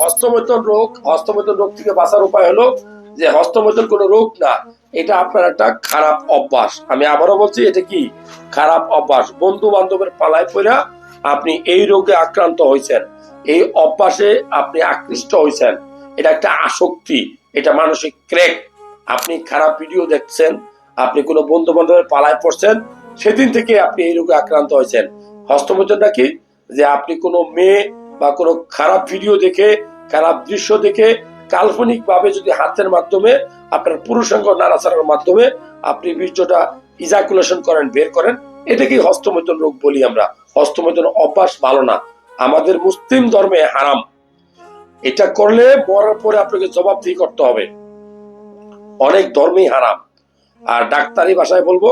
হস্তমৈথুন রোগ হস্তমৈথুন রোগ থেকে বাঁচার উপায় হলো যে হস্তমৈথুন কোনো রোগ না, এটা আপনার একটা খারাপ অভ্যাস। আমি আবারও বলছি, এটা কি? খারাপ অভ্যাস। বন্ধু বান্ধবের পালায় পড়া আপনি এই রোগে আক্রান্ত হয়েছেন এই অভ্যাসে আপনি আকৃষ্ট হয়েছেন এটা একটা আসক্তি, এটা মানসিক ক্রেক। আপনি খারাপ ভিডিও দেখছেন, আপনি কোনো বন্ধু বান্ধবের পালায় পড়ছেন, সেদিন থেকে আপনি এই রোগে আক্রান্ত হয়েছেন হস্তমৈথুনটা কি? যে আপনি কোনো মেয়ে বা কোনো খারাপ ভিডিও দেখে, খারাপ দৃশ্য দেখে কাল্পনিক ভাবে যদি হাতের মাধ্যমে আপনার পুরুষাঙ্গ নাড়াচাড়ার মাধ্যমে আপনি বীর্যটা ইজাকুলেশন করেন, বের করেন, এটাকেই হস্তমৈথুন রোগ বলি আমরা। হস্তমৈথুন অভ্যাস ভালো না। আমাদের মুসলিম ধর্মে হারাম। এটা করলে মরার পরে আপনাকে জবাবদিহি করতে হবে। অনেক ধর্মেই হারাম। আর ডাক্তারি ভাষায় বলব,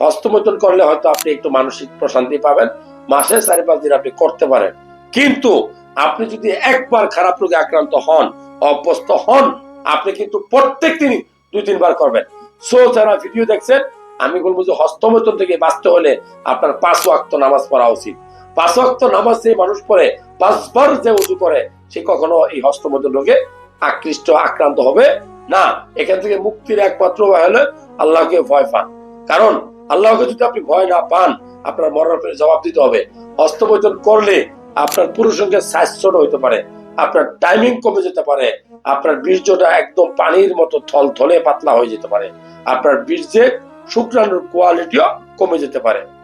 হস্তমৈথুন করলে হয়তো আপনি একটু মানসিক প্রশান্তি পাবেন। মাসে চারি পাঁচ দিন আপনি করতে পারেন। কিন্তু আপনি যদি একবার খারাপ রোগে আক্রান্ত হন, অভ্যস্ত হন, আপনি কিন্তু প্রত্যেক দিনই দুই, তিনবার করবেন। সো যারা ভিডিও দেখছেন, আমি বলব যে হস্তমৈথুন থেকে বাঁচতে হলে আপনার পাঁচ ওয়াক্ত নামাজ পড়া উচিত। পাঁচ ওয়াক্ত নামাজ যে মানুষ পড়ে, পাঁচবার যে উজু করে, সে কখনো এই হস্তমৈথুন রোগে আকৃষ্ট, আক্রান্ত হবে না। এখান থেকে মুক্তির একমাত্র উপায় হলো আল্লাহকে ভয় পান। কারণ আল্লাহকে যদি আপনি ভয় না পান, আপনার পরে জবাব দিতে হবে। হস্তমৈথুন করলে আপনার পুরুষ সঙ্গে সাইজ হইতে পারে, আপনার টাইমিং কমে যেতে পারে, আপনার বীর্যটা একদম পানির মতো থল থলে পাতলা হয়ে যেতে পারে, আপনার বীর্যের শুক্রাণুর কোয়ালিটিও কমে যেতে পারে।